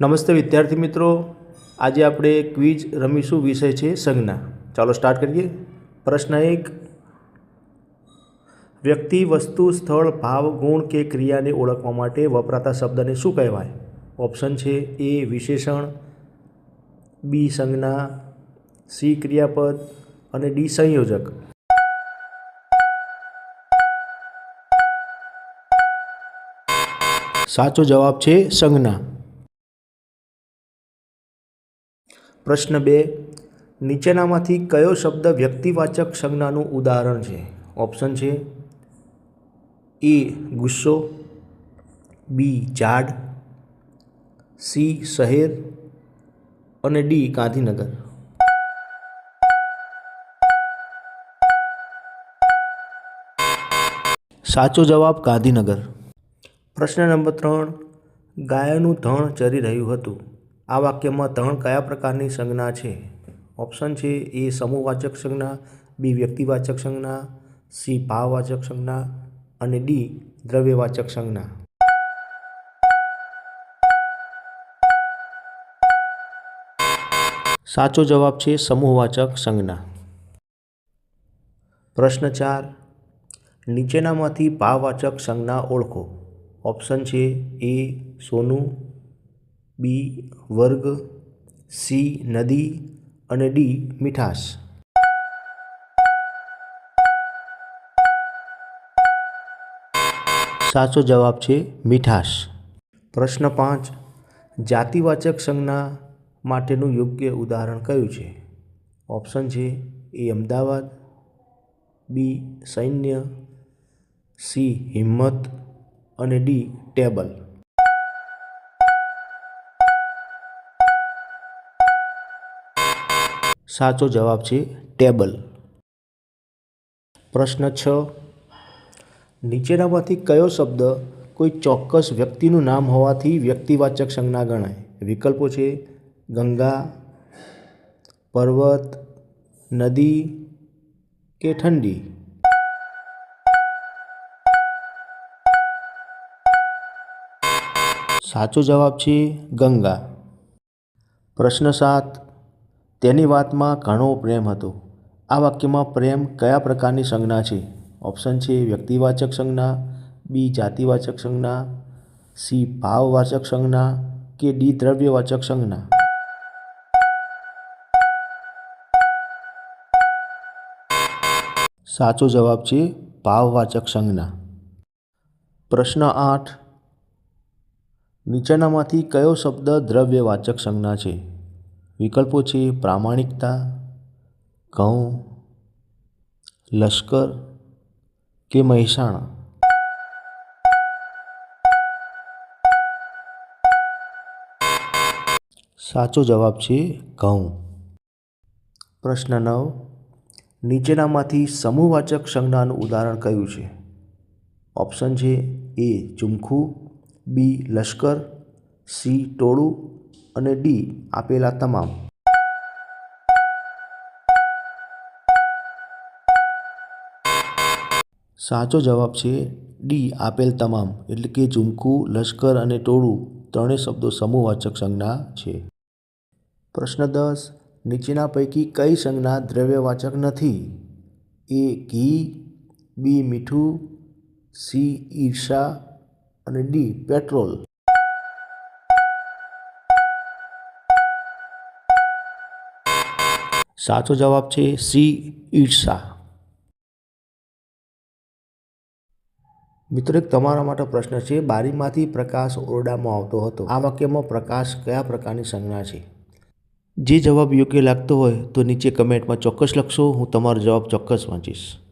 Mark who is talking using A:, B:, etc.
A: નમસ્તે વિદ્યાર્થી મિત્રો. આજે આપણે ક્વિઝ રમીશું વિષય છે સંજ્ઞા. ચાલો સ્ટાર્ટ કરીએ. પ્રશ્ન એક. વ્યક્તિ, વસ્તુ, સ્થળ, ભાવ, ગુણ કે ક્રિયાને ઓળખવા માટે વપરાતા શબ્દને શું કહેવાય? ઓપ્શન છે એ વિશેષણ. બી સંજ્ઞા. સી ક્રિયાપદ. અને ડી સંયોજક. સાચો જવાબ છે સંજ્ઞા. પ્રશ્ન બે, નીચેનામાંથી કયો શબ્દ વ્યક્તિવાચક સંજ્ઞાનું ઉદાહરણ છે? ઓપ્શન છે એ, ગુસ્સો, બી ઝાડ સી શહેર અને ડી, ગાંધીનગર. સાચો જવાબ ગાંધીનગર. પ્રશ્ન નંબર ત્રણ, ગાયનું ધણ ચરી રહ્યું હતું. આ વાક્યમાં ત્રણ કયા પ્રકારની સંજ્ઞા છે? ઓપ્શન છે એ સમૂહવાચક સંજ્ઞા, બી વ્યક્તિવાચક સંજ્ઞા, સી ભાવવાચક સંજ્ઞા અને ડી દ્રવ્યવાચક સંજ્ઞા. સાચો જવાબ છે સમૂહવાચક સંજ્ઞા. પ્રશ્ન ચાર, નીચેનામાંથી ભાવવાચક સંજ્ઞા ઓળખો. ઓપ્શન છે એ સોનું બી વર્ગ, સી નદી અને ડી મીઠાશ. સાચો જવાબ છે મીઠાશ. પ્રશ્ન પાંચ. જાતિવાચક સંજ્ઞા માટેનું યોગ્ય ઉદાહરણ કયું છે? ઓપ્શન છે એ અમદાવાદ, બી સૈન્ય, સી હિંમત અને ડી ટેબલ. સાચો જવાબ છે ટેબલ. પ્રશ્ન છ. નીચેનામાંથી કયો શબ્દ કોઈ ચોક્કસ વ્યક્તિનું નામ હોવાથી વ્યક્તિવાચક સંજ્ઞા ગણાય? વિકલ્પો છે ગંગા, પર્વત, નદી કે ઠંડી? સાચો જવાબ છે ગંગા. પ્રશ્ન સાત. તેની વાતમાં ઘણો પ્રેમ હતો. આ વાક્યમાં પ્રેમ કયા પ્રકારની સંજ્ઞા છે? ઓપ્શન છે વ્યક્તિવાચક સંજ્ઞા, બી જાતિવાચક સંજ્ઞા, સી ભાવવાચક સંજ્ઞા કે ડી દ્રવ્યવાચક સંજ્ઞા. સાચો જવાબ છે ભાવવાચક સંજ્ઞા. પ્રશ્ન આઠ. નીચેનામાંથી કયો શબ્દ દ્રવ્યવાચક સંજ્ઞા છે? વિકલ્પો છે પ્રામાણિકતા, ઘઉં, લશ્કર કે મહેસાણા. સાચો જવાબ છે ઘઉં. પ્રશ્ન નવ. નીચેનામાંથી સમૂહવાચક સંજ્ઞાનું ઉદાહરણ કયું છે? ઓપ્શન છે એ, ચુમખું, બી, લશ્કર, સી, ટોળું અને ડી આપેલા તમામ. સાચો જવાબ છે ડી આપેલ તમામ, એટલે કે ઝુમકું, લશ્કર અને ટોળું ત્રણેય શબ્દો સમૂહવાચક સંજ્ઞા છે. પ્રશ્ન દસ, નીચેના પૈકી કઈ સંજ્ઞા દ્રવ્યવાચક નથી? એ ઘી, બી મીઠું, સી ઈર્ષા અને ડી પેટ્રોલ. સાચો જવાબ છે સી, ઈર્ષા. મિત્રો, એક તમારા માટે પ્રશ્ન છે, બારીમાંથી પ્રકાશ ઓરડામાં આવતો હતો. આ વાક્યમાં પ્રકાશ કયા પ્રકારની સંજ્ઞા છે? જે જવાબ યોગ્ય લાગતો હોય તો નીચે કમેન્ટમાં ચોક્કસ લખશો, હું તમારો જવાબ ચોક્કસ વાંચીશ.